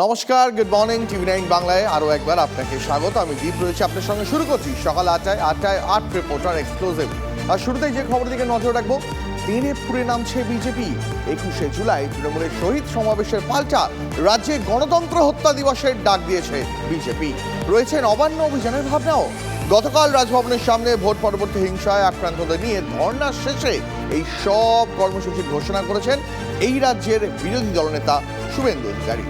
নমস্কার good morning TV nine বাংলায় আরও একবার আপনাকে স্বাগত। আমি দীপ রয়েছে আপনার সঙ্গে। শুরু করছি সকাল আটটায় আটটায় আট রিপোর্টার এক্সক্লুসিভ আর শুরুতেই যে খবর দিকে নজর রাখব দিনে পুরে নামছে বিজেপি একুশে জুলাই তৃণমূলের শহীদ সমাবেশের পাল্টা রাজ্যে গণতন্ত্র হত্যা দিবসের ডাক দিয়েছে বিজেপি রয়েছে নবান্ন অভিযানের ভাবনাও। গতকাল রাজভবনের সামনে ভোট পরবর্তী হিংসায় আক্রান্তদের নিয়ে ধর্ণা শেষে এই সব কর্মসূচির ঘোষণা করেছেন এই রাজ্যের বিরোধী দলনেতা শুভেন্দু অধিকারী।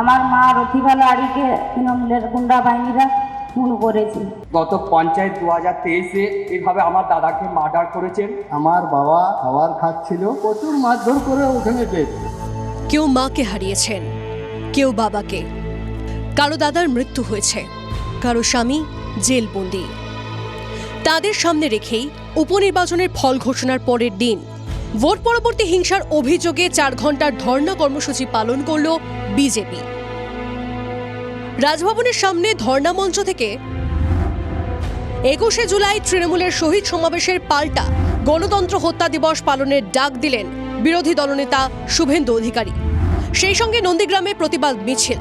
আমার মা রথিবালা আড়িকে তৃণমূলের গুন্ডা বাহিনীরা খুন করেছে। গত পঞ্চায়েত দু হাজার তেইশে এভাবে আমার দাদাকে মার্ডার করেছেন। আমার বাবা খাবার খাচ্ছিল প্রচুর মারধর করে ওখানে ডেট কেউ মাকে হারিয়েছেন কেউ বাবাকে। কারও দাদার মৃত্যু হয়েছে কারও স্বামী জেলবন্দি। তাদের সামনে রেখেই উপনির্বাচনের ফল ঘোষণার পরের দিন ভোট পরবর্তী হিংসার অভিযোগে চার ঘণ্টার ধর্ণা কর্মসূচি পালন করল বিজেপি। রাজভবনের সামনে ধর্ণা মঞ্চ থেকে একুশে জুলাই তৃণমূলের শহীদ সমাবেশের পাল্টা গণতন্ত্র হত্যা দিবস পালনের ডাক দিলেন বিরোধী দলনেতা শুভেন্দু অধিকারী। সেই সঙ্গে নন্দীগ্রামে প্রতিবাদ মিছিল।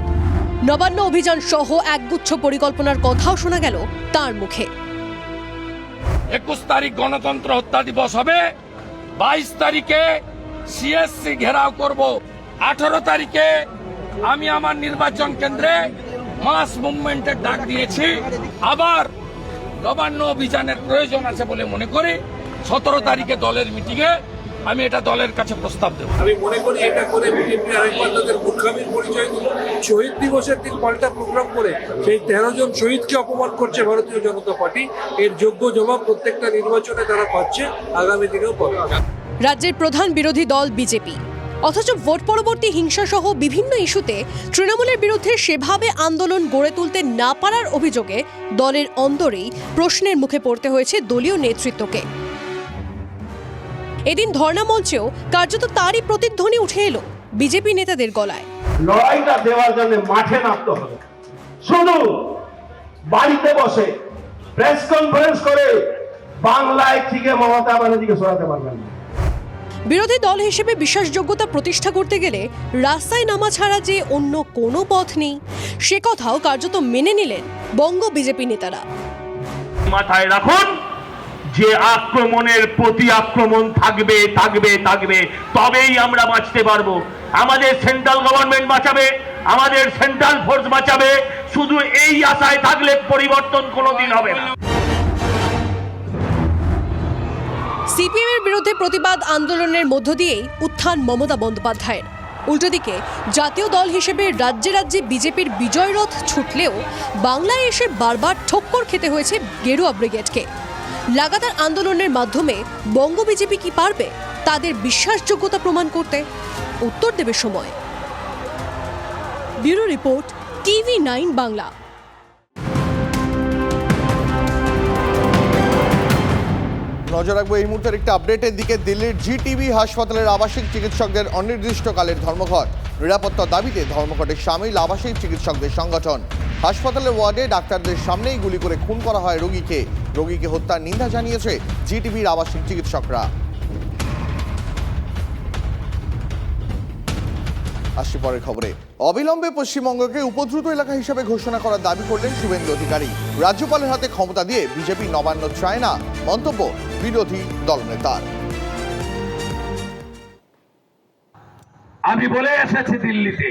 নবান্ন অভিযান সহ একগুচ্ছ পরিকল্পনার কথাও শোনা গেল তার মুখে। একুশ তারিখ গণতন্ত্র হত্যা দিবস হবে। বাইশ তারিখে সিএসসি ঘেরাও করব। আঠারো তারিখে আমি আমার নির্বাচন কেন্দ্রে মাস মুভমেন্টের ডাক দিয়েছি। আবার নবান্ন অভিযানের প্রয়োজন আছে বলে মনে করি। সতেরো তারিখে দলের মিটিংয়ে আমি এটা দলের কাছে প্রস্তাব দেব। আমি মনে করি এটা করে বিজেপি আরেকবার তাদের মূর্খামির পরিচয় দিল। শহীদ দিবসের দিন পাল্টা প্রোগ্রাম করে সেই তেরো জন শহীদকে অপমান করছে ভারতীয় জনতা পার্টি। এর যোগ্য জবাব প্রত্যেকটা নির্বাচনে তারা পাচ্ছে আগামী দিনেও পাবে। রাজ্যের প্রধান বিরোধী দল বিজেপি। অথচ ভোট পরবর্তী হিংসাসহ বিভিন্ন ইস্যুতে তৃণমূলের বিরুদ্ধে সেভাবে আন্দোলন গড়ে তুলতে না পারার অভিযোগে দলের অন্দরেই প্রশ্নের মুখে পড়তে হয়েছে দলীয় নেতৃত্বকে। এদিন ধর্ণা মঞ্চেও কার্যত তারই প্রতিধ্বনি উঠে এলো বিজেপি নেতাদের গলায়। লড়াইটা দেওয়ার জন্য মাঠে নামতে হবে। শুধু বাড়িতে বসে প্রেস কনফারেন্স করে বাংলায় থেকে মমতা ব্যানার্জিকে সরাতে পারবেন না। বিরোধী দল হিসেবে বিশ্বাসযোগ্যতা প্রতিষ্ঠা করতে গেলে রাস্তায় নামা ছাড়া যে অন্য কোনো পথ নেই সে কথাও কার্যত মেনে নিলেন বঙ্গ বিজেপি নেতারা। মাথায় রাখুন যে আক্রমণের প্রতি আক্রমণ থাকবে থাকবে থাকবে, তবেই আমরা বাঁচতে পারব। আমাদের সেন্ট্রাল গভর্নমেন্ট বাঁচাবে, আমাদের সেন্ট্রাল ফোর্স বাঁচাবে, শুধু এই আশায় থাকলে পরিবর্তন কোনোদিন হবে না। সিপিএমের বিরুদ্ধে প্রতিবাদ আন্দোলনের মধ্য দিয়েই উত্থান মমতা বন্দ্যোপাধ্যায়ের। উল্টো দিকে, জাতীয় দল হিসেবে রাজ্যে রাজ্যে বিজেপির বিজয় রথ ছুটলেও বাংলায় এসে বারবার ঠক্কর খেতে হয়েছে গেরুয়া ব্রিগেডকে। লাগাতার আন্দোলনের মাধ্যমে বঙ্গ বিজেপি কি পারবে? তাদের বিশ্বাসযোগ্যতা প্রমাণ করতে উত্তর দেবে সময়। Bureau report, TV nine Bangla. নজর রাখব এই মুহূর্তের একটা আপডেটের দিকে। দিল্লির জিটিবি হাসপাতালের আবাসিক চিকিৎসকদের অনির্দিষ্টকালের ধর্মঘট। নিরাপত্তা দাবিতে ধর্মঘটে সামিল আবাসিক চিকিৎসকদের সংগঠন। হাসপাতালের ওয়ার্ডে ডাক্তারদের সামনেই গুলি করে খুন করা হয় রোগীকে। রোগীকে হত্যার নিন্দা জানিয়েছে জিটিভির আবাসিক চিকিৎসকরা। আসছি পরের খবরে। অবিলম্বে পশ্চিমবঙ্গকে উপদ্রুত এলাকা হিসেবে ঘোষণা করার দাবি করলেন শুভেন্দু অধিকারী। রাজ্যপালের হাতে ক্ষমতা দিয়ে বিজেপি নবান্ন চায় না, মন্তব্য বিরোধী দলনেতার। আমি বলে এসেছি দিল্লিতে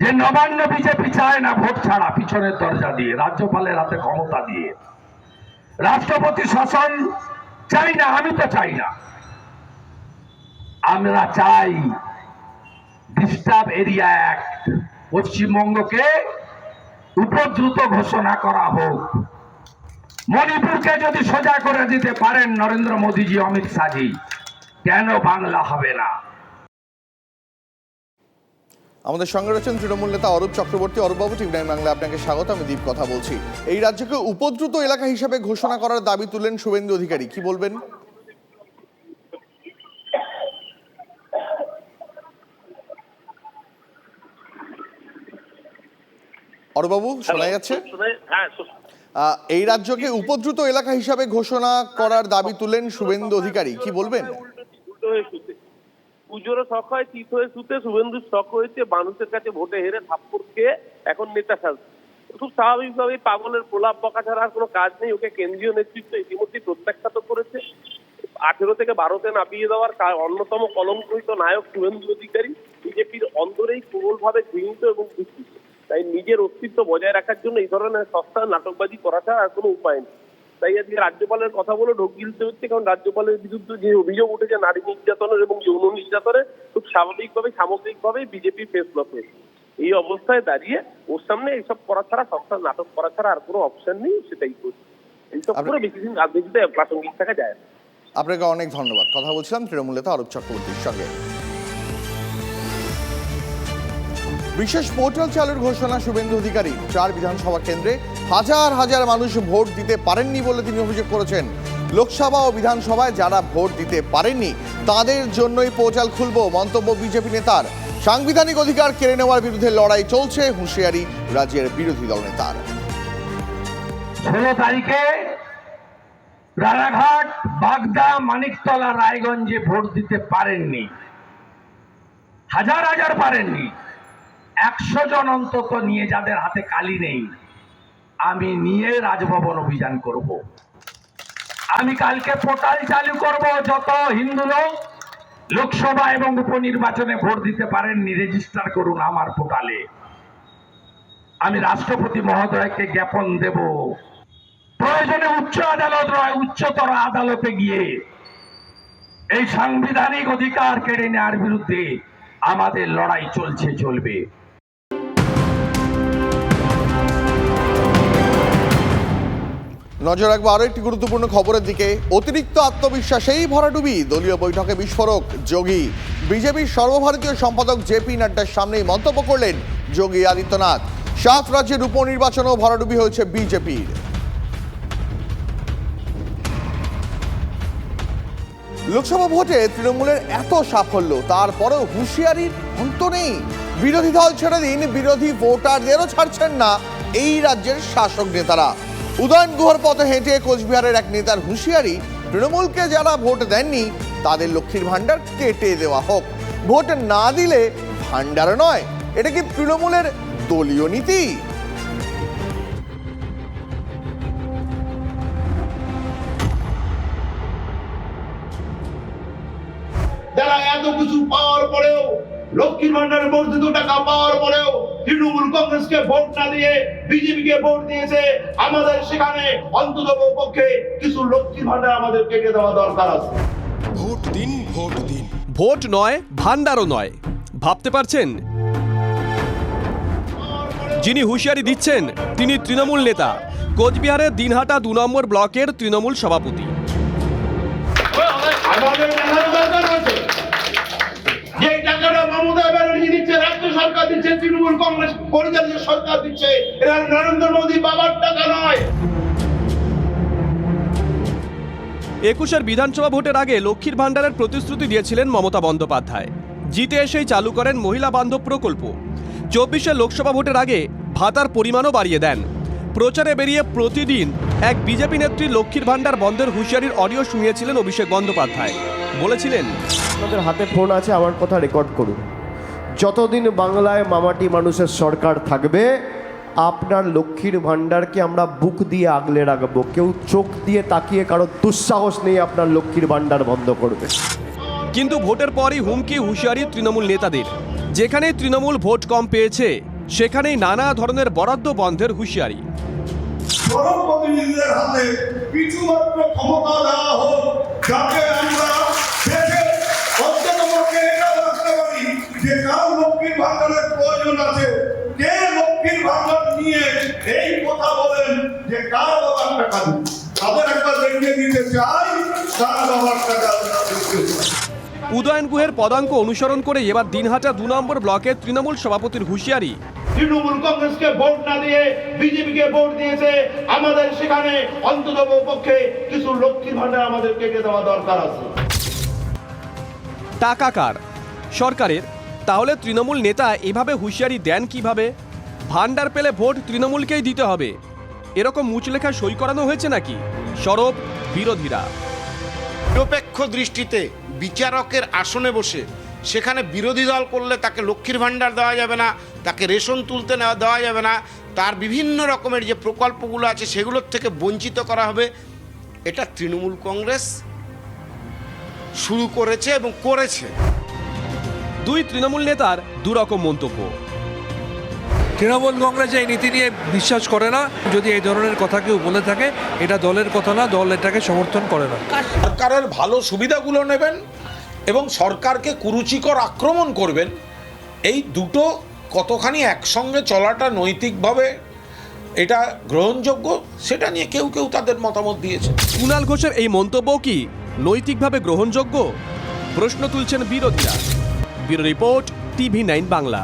যে নবান্ন বিজেপি চায় না ভোট ছাড়া, পিছনের দরজা দিয়ে, রাজ্যপালের হাতে ক্ষমতা দিয়ে। রাষ্ট্রপতি শাসন চাই না, আমি তো চাই না। আমরা চাই ডিস্টার্ব এরিয়া অ্যাক্ট পশ্চিমবঙ্গকে উপদ্রুত ঘোষণা করা হোক। মণিপুরকে যদি সোজা করে দিতে পারেন নরেন্দ্র মোদীজি, অমিত শাহজি, কেন বাংলা হবে না? আমাদের সঙ্গে রয়েছেন তৃণমূল নেতা অরূপ চক্রবর্তী। অরূপবাবু টিভি নাইন বাংলা আপনাকে স্বাগত আমি দীপ কথা বলছি। এই রাজ্যকে উপদ্রুত এলাকা হিসেবে ঘোষণা করার দাবি তুললেন শুভেন্দু অধিকারী কি বলবেন? অরূপবাবু শোনা যাচ্ছে? এই রাজ্যকে উপদ্রুত এলাকা হিসাবে ঘোষণা করার দাবি তুলেন শুভেন্দু অধিকারী কি বলবেন? হয়ে পুজোরও শখ হয় চিত হয়ে শুতে, শুভেন্দুর শখ হয়েছে মানুষের কাছে ভোটে হেরে থাপ্পড় খেয়ে এখন নেতা সাজছে। খুব স্বাভাবিকভাবে পাগলের প্রলাপ বকা ছাড়া আর কোনো কাজ নেই, ওকে কেন্দ্রীয় নেতৃত্ব ইতিমধ্যেই প্রত্যাখ্যাত করেছে। আঠেরো থেকে বারোতে নামিয়ে দেওয়ার অন্যতম কলঙ্কিত নায়ক শুভেন্দু অধিকারী বিজেপির অন্তরেই প্রবলভাবে ঘৃণিত এবং দুঃখিত। তাই নিজের অস্তিত্ব বজায় রাখার জন্য এই ধরনের সস্তা নাটকবাজি করা ছাড়া আর কোনো উপায় নেই। তাই আজকে রাজ্যপালের কথা বলে ঢোক গিলতে হচ্ছে কারণ রাজ্যপালের বিরুদ্ধে যে অভিযোগ উঠেছে নারী নির্যাতনের এবং যৌন নির্যাতনের খুব স্বাভাবিকভাবে সামগ্রিকভাবে বিজেপি ফেস লস হয়েছে। এই অবস্থায় দাঁড়িয়ে ওর সামনে এইসব করা ছাড়া সস্তা নাটক করা ছাড়া আর কোনো অপশন নেই সেটাই করছে। এইসব করে বেশি দিন রাজনীতিতে প্রাসঙ্গিক থাকা যায় আপনাকে অনেক ধন্যবাদ। কথা বলছিলাম তৃণমূল নেতা অরূপ চক্রবর্তীর সঙ্গে। বিশেষ পোর্টাল চালুর ঘোষণা শুভেন্দু অধিকারী। চার বিধানসভা কেন্দ্রে হাজার হাজার মানুষ ভোট দিতে পারেননি বলে তিনি অভিযোগ করেছেন। লোকসভা ও বিধানসভায় যারা ভোট দিতে পারেননি, তাদের জন্যই পোর্টাল খুলব মন্তব্য বিজেপি নেতার। সাংবিধানিক অধিকার কেড়ে নেওয়ার বিরুদ্ধে লড়াই চলছে হুঁশিয়ারি রাজ্যের বিরোধী দল নেতার। ষোলো তারিখে রানাঘাট, বাগদা, মানিকতলা, রায়গঞ্জে ভোট দিতে পারেননি। হাজার হাজার পারেননি। একশো জন অন্তত নিয়ে যাদের হাতে কালি নেই, আমি নিয়ে রাজভবন অভিযান করব। আমি কালকে পোর্টাল চালু করব, যত হিন্দু লোক লোকসভা এবং উপনির্বাচনে ভোট দিতে পারেননি, রেজিস্টার করুন আমার পোর্টালে। আমি রাষ্ট্রপতি মহোদয়কে জ্ঞাপন দেব। প্রয়োজনে উচ্চ আদালত নয় উচ্চতর আদালতে গিয়ে এই সাংবিধানিক অধিকার কেড়ে নেওয়ার বিরুদ্ধে আমাদের লড়াই চলছে, চলবে। নজর রাখব আরও একটি গুরুত্বপূর্ণ খবরের দিকে। অতিরিক্ত আত্মবিশ্বাসেই ভরাডুবি। দলীয় বৈঠকে বিস্ফোরক যোগী। বিজেপির সর্বভারতীয় সম্পাদক জেপি নাড্ডার সামনেই মন্তব্য করলেন যোগী আদিত্যনাথ। সাত রাজ্যের উপনির্বাচনেও ভরাডুবি হয়েছে বিজেপির। লোকসভা ভোটে তৃণমূলের এত সাফল্য, তারপরেও হুঁশিয়ারির অন্ত নেই। বিরোধী দল ছেড়ে দিন, বিরোধী ভোটারদেরও ছাড়ছেন না এই রাজ্যের শাসক নেতারা। উদয়ন গুহর পথে হেঁটে কোচবিহারের এক নেতার হুঁশিয়ারি, তৃণমূলকে যারা ভোট দেননি, তাদের লক্ষ্মীর ভাণ্ডার কেটে দেওয়া হোক। ভোট না দিলে ভাণ্ডার নয়, এটা কি তৃণমূলের দলীয় নীতি? যারা এত কিছু পাওয়ার পরেও, লক্ষ্মীর ভান্ডারের বর্ধিত টাকা পাওয়ার পরেও তৃণমূল কংগ্রেসকে ভোট না দিয়ে বিজেপিকে ভোট দিয়েছে আমাদের সেখানে অন্তত পক্ষে কিছু লক্ষ্মীর ভান্ডার আমাদের কেটে দেওয়া দরকার আছে। ভোট দিন ভোট দিন। ভোট নয় ভান্ডারও নয়। ভাবতে পারছেন? যিনি হুঁশিয়ারি দিচ্ছেন তিনি তৃণমূল নেতা। কোচবিহারের দিনহাটা দু নম্বর ব্লকের তৃণমূল সভাপতি। মমতা ব্যানার্জি দিচ্ছে, রাজ্য সরকার দিচ্ছে, তৃণমূল কংগ্রেস পরিচালিত সরকার দিচ্ছে। এটা নরেন্দ্র মোদী বাবার টাকা নয়। একুশের বিধানসভা ভোটের আগে লক্ষ্মীর ভাণ্ডারের প্রতিশ্রুতি দিয়েছিলেন মমতা বন্দ্যোপাধ্যায়। জিতে এসেই চালু করেন মহিলা বান্ধব প্রকল্প। চব্বিশের লোকসভা ভোটের আগে ভাতার পরিমাণও বাড়িয়ে দেন। প্রচারে বেরিয়ে প্রতিদিন এক বিজেপি নেত্রী লক্ষ্মীর ভাণ্ডার বন্ধের হুঁশিয়ারির অডিও শুনিয়েছিলেন অভিষেক বন্দ্যোপাধ্যায়। বলেছিলেন। আপনাদের হাতে ফোন আছে আমার কথা রেকর্ড করুন। যতদিন বাংলায় মামাটি মানুষের সরকার থাকবে আপনার লক্ষ্মীর ভাণ্ডারকে আমরা বুক দিয়ে আগলে রাখব। কেউ চোখ দিয়ে তাকিয়ে কারও দুঃসাহস নেই আপনার লক্ষ্মীর ভাণ্ডার বন্ধ করবে। কিন্তু ভোটের পরই হুমকি হুঁশিয়ারি তৃণমূল নেতাদের। যেখানেই তৃণমূল ভোট কম পেয়েছে সেখানেই নানা ধরনের বরাদ্দ বন্ধের হুঁশিয়ারি। জনপ্রতিনিধিদের হাতে কিছুমাত্র ক্ষমতা দেওয়া হোক যাতে টাকা দিন তাদের একটা দেখিয়ে দিতে চাই কার বাবার টাকা উদয়ন গুহের পদাঙ্ক অনুসরণ করে এবার দিনহাটা দু নম্বর ব্লকের তৃণমূল সভাপতির হুঁশিয়ারি। তৃণমূল কংগ্রেসকে ভোট না দিয়ে বিজেপিকে ভোট দিয়েছে আমাদের সেখানে অন্তত পক্ষে কিছু লক্ষ্মীর ভাণ্ডার আমাদের কেটে দেওয়া দরকার আছে। টাকা কার? সরকারের? তাহলে তৃণমূল নেতা এভাবে হুঁশিয়ারি দেন কীভাবে? ভান্ডার পেলে ভোট তৃণমূলকেই দিতে হবে। এরকম মুচলেখা সই করানো হয়েছে নাকি? সরব বিরোধীরা। নিরপেক্ষ দৃষ্টিতে বিচারকের আসনে বসে সেখানে বিরোধী দল করলে তাকে লক্ষ্মীর ভাণ্ডার দেওয়া যাবে না তাকে রেশন তুলতে নেওয়া দেওয়া যাবে না তার বিভিন্ন রকমের যে প্রকল্পগুলো আছে সেগুলোর থেকে বঞ্চিত করা হবে। এটা তৃণমূল কংগ্রেস শুরু করেছে এবং করেছে। দুই তৃণমূল নেতার দুরকম মন্তব্য। তৃণমূল কংগ্রেস এই নীতি নিয়ে বিশ্বাস করে না। যদি এই ধরনের কথা কেউ বলে থাকে এটা দলের কথা না দল এটাকে সমর্থন করে না। সরকারের ভালো সুবিধাগুলো নেবেন এবং সরকারকে কুরুচিকর আক্রমণ করবেন এই দুটো কতখানি একসঙ্গে চলাটা নৈতিকভাবে এটা গ্রহণযোগ্য সেটা নিয়ে কেউ কেউ তাদের মতামত দিয়েছে। কুণাল ঘোষের এই মন্তব্য কি নৈতিকভাবে গ্রহণযোগ্য? প্রশ্ন তুলছেন বিরোধীরা। Bureau report TV nine Bangla.